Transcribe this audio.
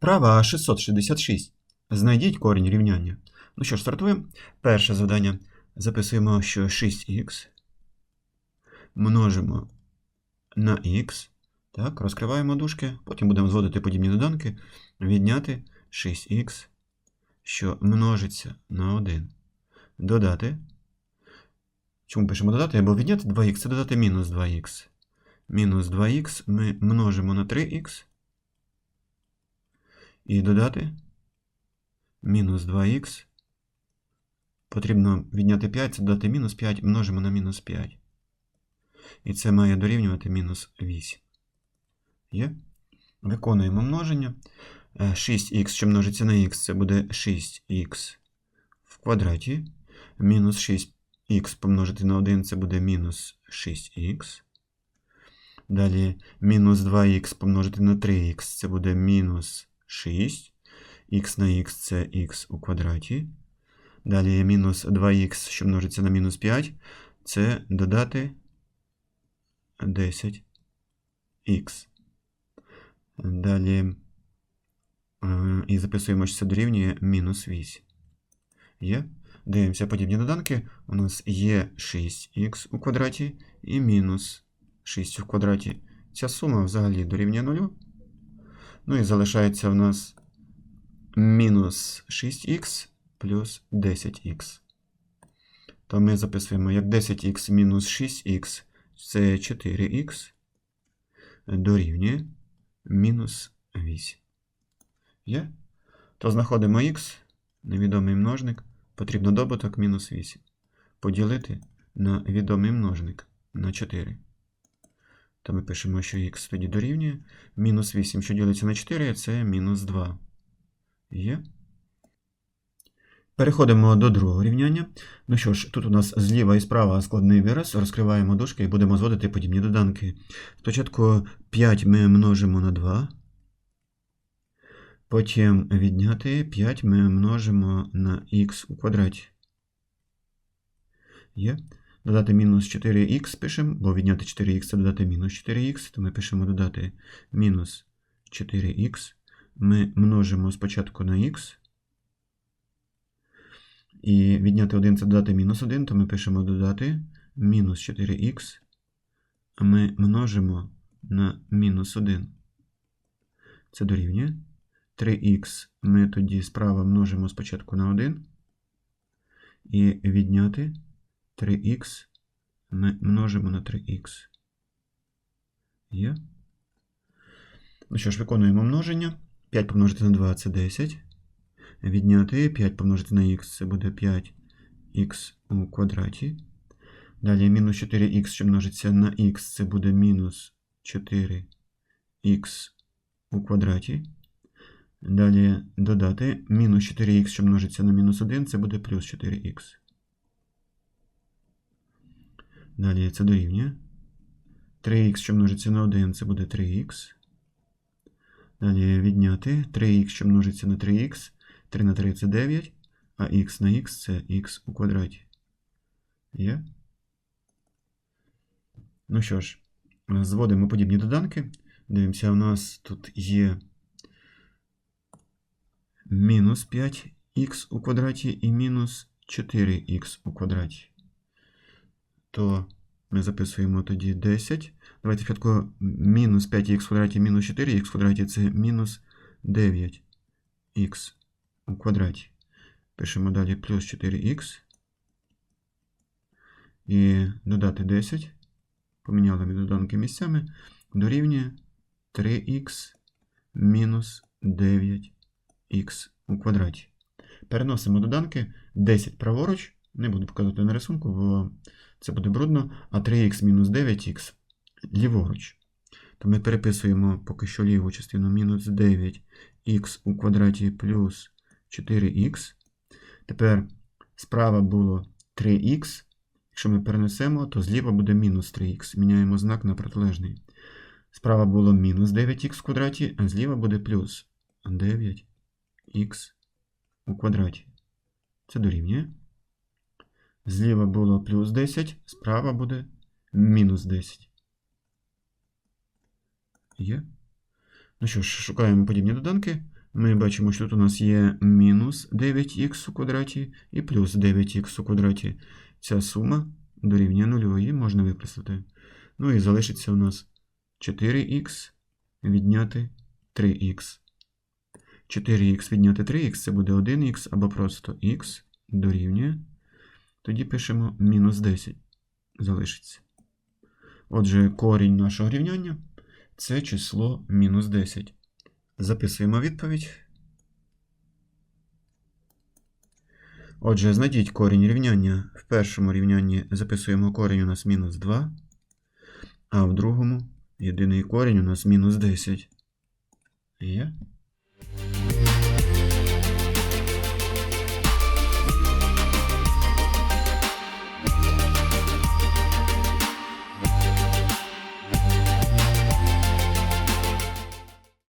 Вправа 666. Знайдіть корінь рівняння. Ну що ж, стартуємо. Перше завдання. Записуємо, що 6х множимо на х. Так, розкриваємо дужки, потім будемо зводити подібні доданки. Відняти 6х, що множиться на 1. Додати. Чому пишемо додати? Бо відняти 2х це додати мінус 2х. Мінус 2х ми множимо на 3х. І додати мінус 2х. Потрібно відняти 5, це додати мінус 5, множимо на мінус 5. І це має дорівнювати мінус 8. Є? Виконуємо множення. Е, 6х, що множиться на х, це буде 6х в квадраті. Мінус 6х помножити на 1, це буде мінус 6х. Далі мінус 2х помножити на 3х, це буде мінус 6. х на х це х у квадраті. Далі мінус 2х, що множиться на мінус 5, це додати 10х. Далі е, і записуємо, що це дорівнює мінус 8. Є? Дивимося подібні доданки. У нас є 6х у квадраті і мінус 6 в квадраті. Ця сума взагалі дорівнює 0. Ну і залишається в нас мінус 6х плюс 10х. То ми записуємо як 10х мінус 6х це 4х дорівнює мінус 8. Є? То знаходимо х, невідомий множник, потрібно добуток мінус 8. Поділити на відомий множник на 4. То ми пишемо, що х тоді дорівнює. Мінус 8, що ділиться на 4, це мінус 2. Є. Переходимо до другого рівняння. Ну що ж, тут у нас зліва і справа складний вираз. Розкриваємо дужки і будемо зводити подібні доданки. Спочатку 5 ми множимо на 2. Потім відняти 5 ми множимо на х у квадраті. Є. Додати мінус 4х пишемо, бо відняти 4х це додати мінус 4х, то ми пишемо додати мінус 4х. Ми множимо спочатку на х. І відняти 1 це додати мінус 1, то ми пишемо додати мінус 4х. Ми множимо на мінус 1. Це дорівнює. 3х ми тоді справа множимо спочатку на 1. І відняти 3х ми множимо на 3х. Є. Ну що ж, виконуємо множення. 5 помножити на 2 це 10. Відняти 5 помножити на х це буде 5х у квадраті. Далі мінус 4х, що множиться на х, це буде мінус 4х у квадраті. Далі додати мінус 4х, що множиться на мінус 1, це буде плюс 4х. Далі це дорівнює. 3х, що множиться на 1, це буде 3х. Далі відняти 3х, що множиться на 3х. 3 на 3 це 9, а х на х це х у квадраті. Є? Ну що ж, зводимо подібні доданки. Дивимося, у нас тут є мінус 5х у квадраті і мінус 4х у квадраті. То ми записуємо тоді 10. Давайте спочатку мінус 5х в квадраті, мінус 4х в квадраті це мінус 9х у квадраті. Пишемо далі плюс 4х. І додати 10. Поміняли ми доданки місцями. Дорівнює 3х мінус 9х у квадраті. Переносимо доданки 10 праворуч. Не буду показувати на рисунку, бо це буде брудно. А 3х мінус 9х ліворуч. То ми переписуємо поки що ліву частину мінус 9х у квадраті плюс 4х. Тепер справа було 3х. Якщо ми перенесемо, то зліва буде мінус 3х. Міняємо знак на протилежний. Справа було мінус 9х в квадраті, а зліва буде плюс 9х у квадраті. Це дорівнює. Зліва було плюс 10, справа буде мінус 10. Є. Ну що ж, шукаємо подібні доданки. Ми бачимо, що тут у нас є мінус 9х у квадраті і плюс 9х у квадраті. Ця сума дорівнює нулю, її можна використати. Ну і залишиться у нас 4х відняти 3х. 4х відняти 3х це буде 1х або просто х дорівнює. Тоді пишемо мінус 10. Залишиться. Отже, корінь нашого рівняння це число мінус 10. Записуємо відповідь. Отже, знайдіть корінь рівняння. В першому рівнянні записуємо корінь у нас мінус 2, а в другому єдиний корінь у нас мінус 10. Є?